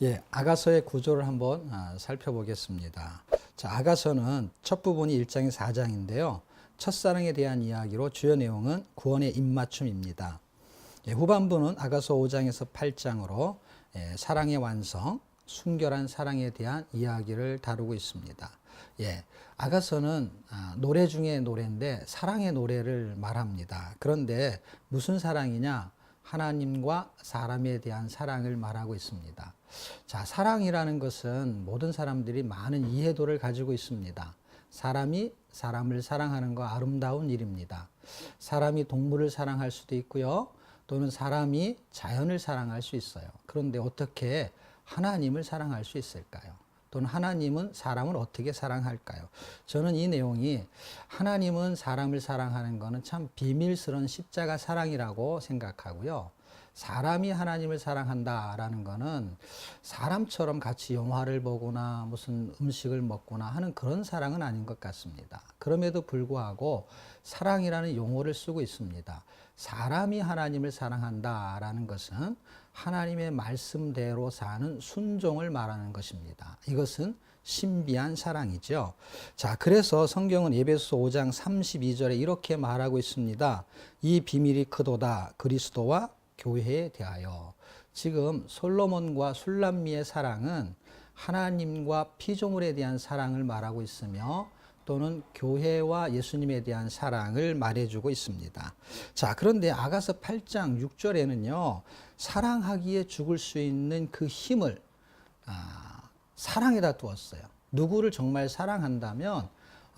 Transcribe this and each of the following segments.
예, 아가서의 구조를 한번 아, 살펴보겠습니다. 자, 아가서는 첫 부분이 1장의 4장인데요. 첫사랑에 대한 이야기로 주요 내용은 구원의 입맞춤입니다. 예, 후반부는 아가서 5장에서 8장으로 예, 사랑의 완성, 순결한 사랑에 대한 이야기를 다루고 있습니다. 예, 아가서는 아, 노래 중에 노래인데 사랑의 노래를 말합니다. 그런데 무슨 사랑이냐? 하나님과 사람에 대한 사랑을 말하고 있습니다. 자, 사랑이라는 것은 모든 사람들이 많은 이해도를 가지고 있습니다. 사람이 사람을 사랑하는 거 아름다운 일입니다. 사람이 동물을 사랑할 수도 있고요. 또는 사람이 자연을 사랑할 수 있어요. 그런데 어떻게 하나님을 사랑할 수 있을까요? 또는 하나님은 사람을 어떻게 사랑할까요? 저는 이 내용이 하나님은 사람을 사랑하는 것은 참 비밀스러운 십자가 사랑이라고 생각하고요. 사람이 하나님을 사랑한다라는 것은 사람처럼 같이 영화를 보거나 무슨 음식을 먹거나 하는 그런 사랑은 아닌 것 같습니다. 그럼에도 불구하고 사랑이라는 용어를 쓰고 있습니다. 사람이 하나님을 사랑한다라는 것은 하나님의 말씀대로 사는 순종을 말하는 것입니다. 이것은 신비한 사랑이죠. 자, 그래서 성경은 예배소 5장 32절에 이렇게 말하고 있습니다. 이 비밀이 크도다 그리스도와 교회에 대하여. 지금 솔로몬과 술람미의 사랑은 하나님과 피조물에 대한 사랑을 말하고 있으며 또는 교회와 예수님에 대한 사랑을 말해주고 있습니다. 자, 그런데 아가서 8장 6절에는요, 사랑하기에 죽을 수 있는 그 힘을 아, 사랑에다 두었어요. 누구를 정말 사랑한다면,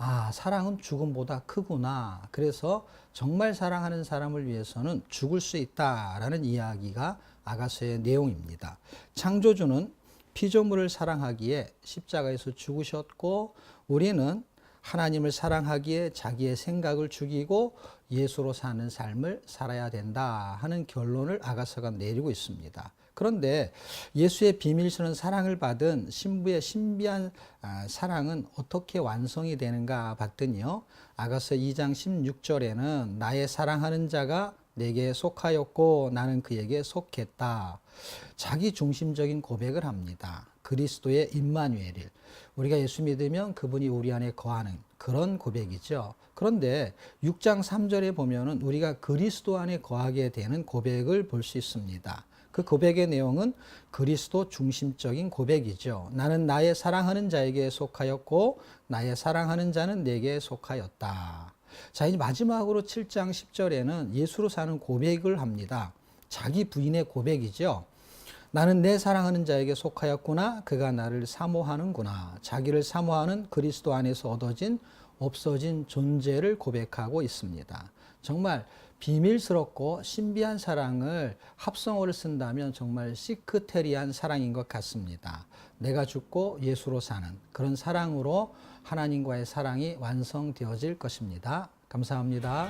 아, 사랑은 죽음보다 크구나. 그래서 정말 사랑하는 사람을 위해서는 죽을 수 있다라는 이야기가 아가서의 내용입니다. 창조주는 피조물을 사랑하기에 십자가에서 죽으셨고, 우리는 하나님을 사랑하기에 자기의 생각을 죽이고 예수로 사는 삶을 살아야 된다 하는 결론을 아가서가 내리고 있습니다. 그런데 예수의 비밀스러운 사랑을 받은 신부의 신비한 아, 사랑은 어떻게 완성이 되는가 봤더니요. 아가서 2장 16절에는 나의 사랑하는 자가 내게 속하였고 나는 그에게 속했다. 자기 중심적인 고백을 합니다. 그리스도의 임마누엘일. 우리가 예수 믿으면 그분이 우리 안에 거하는 그런 고백이죠. 그런데 6장 3절에 보면은 우리가 그리스도 안에 거하게 되는 고백을 볼 수 있습니다. 그 고백의 내용은 그리스도 중심적인 고백이죠. 나는 나의 사랑하는 자에게 속하였고 나의 사랑하는 자는 내게 속하였다. 자, 이제 마지막으로 7장 10절에는 예수로 사는 고백을 합니다. 자기 부인의 고백이죠. 나는 내 사랑하는 자에게 속하였구나. 그가 나를 사모하는구나. 자기를 사모하는 그리스도 안에서 얻어진 없어진 존재를 고백하고 있습니다. 정말 비밀스럽고 신비한 사랑을 합성어를 쓴다면 정말 시크테리한 사랑인 것 같습니다. 내가 죽고 예수로 사는 그런 사랑으로 하나님과의 사랑이 완성되어질 것입니다. 감사합니다.